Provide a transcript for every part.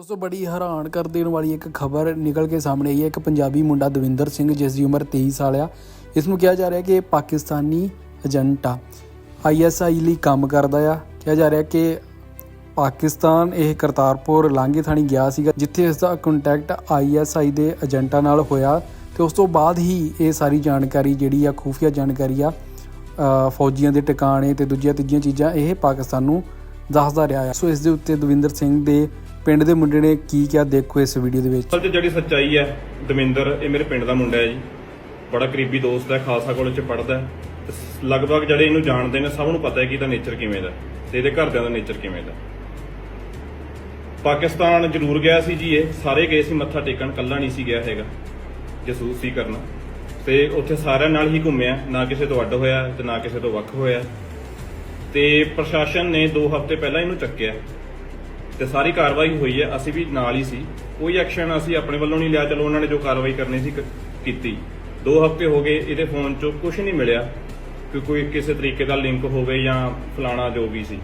ਦੋਸਤੋ, ਬੜੀ ਹੈਰਾਨ ਕਰ ਦੇਣ ਵਾਲੀ ਇੱਕ ਖਬਰ ਨਿਕਲ ਕੇ ਸਾਹਮਣੇ ਆਈ ਹੈ। ਇੱਕ ਪੰਜਾਬੀ ਮੁੰਡਾ ਦਵਿੰਦਰ ਸਿੰਘ, ਜਿਸ ਦੀ ਉਮਰ 23 ਸਾਲ ਆ। ਇਸ ਨੂੰ ਕਿਹਾ ਜਾ ਰਿਹਾ ਕਿ ਇਹ ਪਾਕਿਸਤਾਨੀ ਏਜੰਟ ਆ। ਆਈਐਸਆਈ ਲਈ ਕੰਮ ਕਰਦਾ ਆ। ਕਿਹਾ ਜਾ ਰਿਹਾ ਕਿ ਪਾਕਿਸਤਾਨ ਇਹ ਕਰਤਾਰਪੁਰ ਲਾਂਘੇ ਥਾਣੀ ਗਿਆ ਸੀਗਾ, ਜਿੱਥੇ ਇਸ ਦਾ ਕੰਟੈਕਟ ਆਈਐਸਆਈ ਦੇ ਏਜੰਟਾਂ ਨਾਲ ਹੋਇਆ। ਤੇ ਉਸ ਤੋਂ ਬਾਅਦ ਹੀ ਇਹ ਸਾਰੀ ਜਾਣਕਾਰੀ ਜਿਹੜੀ ਆ, ਖੂਫੀਆ ਜਾਣਕਾਰੀ ਆ ਫੌਜੀਆਂ ਦੇ ਟਿਕਾਣੇ ਤੇ ਦੂਜੀਆਂ ਤੀਜੀਆਂ ਚੀਜ਼ਾਂ ਇਹ ਪਾਕਿਸਤਾਨ ਨੂੰ ਦੱਸਦਾ ਰਿਹਾ ਆ। ਸੋ ਇਸ ਦੇ ਉੱਤੇ ਦਵਿੰਦਰ ਸਿੰਘ ਦੇ ਪਿੰਡ ਦੇ ਮੁੰਡੇ ਨੇ ਕੀ ਕਿਹਾ ਦੇਖੋ ਇਸ ਵੀਡੀਓ ਦੇ ਵਿੱਚ? ਅਸਲ 'ਚ ਜਿਹੜੀ ਸੱਚਾਈ ਹੈ, ਦਵਿੰਦਰ, ਇਹ ਮੇਰੇ ਪਿੰਡ ਦਾ ਮੁੰਡਾ ਹੈ ਜੀ। ਬੜਾ ਕਰੀਬੀ ਦੋਸਤ ਹੈ, ਖਾਲਸਾ ਕਾਲਜ 'ਚ ਪੜ੍ਹਦਾ ਹੈ। ਤੇ ਸ- ਲਗਭਗ ਜਿਹੜੇ ਇਹਨੂੰ ਜਾਣਦੇ ਨੇ, ਸਭ ਨੂੰ ਪਤਾ ਹੈ ਕਿ ਇਹਦਾ ਨੇਚਰ ਕਿਵੇਂ ਦਾ ਤੇ ਇਹਦੇ ਘਰਦਿਆਂ ਦਾ ਨੇਚਰ ਕਿਵੇਂ ਦਾ ਪਾਕਿਸਤਾਨ ਜ਼ਰੂਰ ਗਿਆ ਸੀ ਜੀ ਇਹ। ਸਾਰੇ ਗਏ ਸੀ, ਮੱਥਾ ਟੇਕਣ ਕੱਲਾ ਨਹੀਂ ਸੀ ਗਿਆ ਹੈਗਾ। ਜਸੂਸ ਸੀ ਕਰਨਾ। ਤੇ ਉੱਥੇ ਸਾਰਿਆਂ ਨਾਲ ਹੀ ਘੁੰਮਿਆ, ਨਾ ਕਿਸੇ ਤੋਂ ਅੱਡ ਹੋਇਆ ਤੇ ਨਾ ਕਿਸੇ ਤੋਂ ਵੱਖ ਹੋਇਆ। ਤੇ ਪ੍ਰਸ਼ਾਸਨ ਨੇ 2 ਹਫ਼ਤੇ ਪਹਿਲਾਂ ਇਹਨੂੰ ਚੱਕਿਆ। ਤੇ ਸਾਰੀ ਕਾਰਵਾਈ ਹੋਈ ਹੈ, ਅਸੀਂ ਵੀ ਨਾਲ ਹੀ ਸੀ। ਕੋਈ ਐਕਸ਼ਨ ਅਸੀਂ ਆਪਣੇ ਵੱਲੋਂ ਨਹੀਂ ਲਿਆ, ਚਲੋ ਉਹਨਾਂ ਨੇ ਜੋ ਕਾਰਵਾਈ ਕਰਨੀ ਸੀ ਕ- ਕੀਤੀ। 2 ਹਫ਼ਤੇ ਹੋ ਗਏ, ਇਹਦੇ ਫੋਨ 'ਚੋਂ ਕੁਝ ਨਹੀਂ ਮਿਲਿਆ ਕਿ ਕੋਈ ਕਿਸੇ ਤਰੀਕੇ ਦਾ ਲਿੰਕ ਹੋਵੇ ਜਾਂ ਫਲਾਣਾ ਜੋ ਵੀ ਸੀ।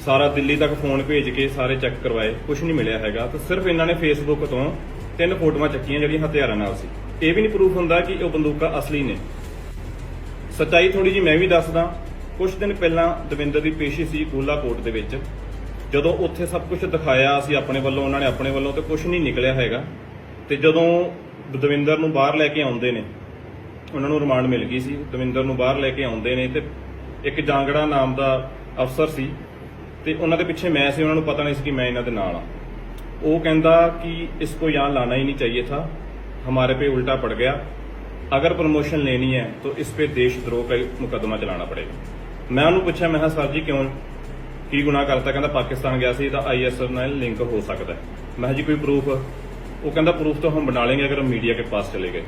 ਸਾਰਾ ਦਿੱਲੀ ਤੱਕ ਫੋਨ ਭੇਜ ਕੇ ਸਾਰੇ ਚੈੱਕ ਕਰਵਾਏ ਕੁਝ ਨਹੀਂ ਮਿਲਿਆ ਹੈਗਾ। ਤਾਂ ਸਿਰਫ ਇਹਨਾਂ ਨੇ ਫੇਸਬੁੱਕ ਤੋਂ ਤਿੰਨ ਫੋਟੋਆਂ ਚੱਕੀਆਂ ਜਿਹੜੀਆਂ ਹਥਿਆਰਾਂ ਨਾਲ ਸੀ। ਇਹ ਵੀ ਨਹੀਂ ਪ੍ਰੂਫ ਹੁੰਦਾ ਕਿ ਉਹ ਬੰਦੂਕਾਂ ਅਸਲੀ ਨੇ। ਸੱਚਾਈ ਥੋੜੀ ਜੀ ਮੈਂ ਵੀ ਦੱਸਦਾ ਕੁਝ ਦਿਨ ਪਹਿਲਾਂ ਦਵਿੰਦਰ ਦੀ ਪੇਸ਼ੀ ਸੀ ਗੋਲਾ ਕੋਰਟ ਦੇ ਵਿੱਚ। ਜਦੋਂ ਉੱਥੇ ਸਭ ਕੁਝ ਦਿਖਾਇਆ ਅਸੀਂ ਆਪਣੇ ਵੱਲੋਂ ਉਹਨਾਂ ਨੇ ਆਪਣੇ ਵੱਲੋਂ ਤੇ ਕੁਝ ਨਹੀਂ ਨਿਕਲਿਆ ਹੈਗਾ ਤੇ ਜਦੋਂ ਦਵਿੰਦਰ ਨੂੰ ਬਾਹਰ ਲੈ ਕੇ ਆਉਂਦੇ ਨੇ ਉਹਨਾਂ ਨੂੰ ਰਿਮਾਂਡ ਮਿਲ ਗਈ ਸੀ ਦਵਿੰਦਰ ਨੂੰ ਬਾਹਰ ਲੈ ਕੇ ਆਉਂਦੇ ਨੇ ਤੇ ਇੱਕ ਜਾਂਗੜਾ ਨਾਮ ਦਾ ਅਫਸਰ ਸੀ ਤੇ ਉਹਨਾਂ ਦੇ ਪਿੱਛੇ ਮੈਂ ਸੀ ਉਹਨਾਂ ਨੂੰ ਪਤਾ ਨਹੀਂ ਸੀ ਕਿ ਮੈਂ ਇਹਨਾਂ ਦੇ ਨਾਲ ਆ ਉਹ ਕਹਿੰਦਾ कि इसको यहाँ लाना ही नहीं चाहिए था हमारे पे उल्टा पड़ गया अगर प्रमोशन लेनी है तो इस पे देशद्रोह का मुकदमा चलाना पड़ेगा ਮੈਂ ਉਹਨੂੰ ਪੁੱਛਿਆ ਮੈਂ ਕਿਹਾ ਸਰ ਜੀ ਕਿਉਂ ਕੀ ਗੁਨਾਹ ਕਰਤਾ? ਕਹਿੰਦਾ ਪਾਕਿਸਤਾਨ ਗਿਆ ਸੀ ਤਾਂ ਆਈਐਸਐਸ ਨਾਲ ਲਿੰਕ ਹੋ ਸਕਦਾ ਮੈਂ ਕਿਹਾ ਜੀ ਕੋਈ ਪ੍ਰੂਫ ਉਹ ਕਹਿੰਦਾ ਪ੍ਰੂਫ ਤਾਂ ਹਮ ਬਣਾ ਲੇंगे ਅਗਰ ਮੀਡੀਆ ਕੇ ਪਾਸ ਚਲੇ ਗਏ।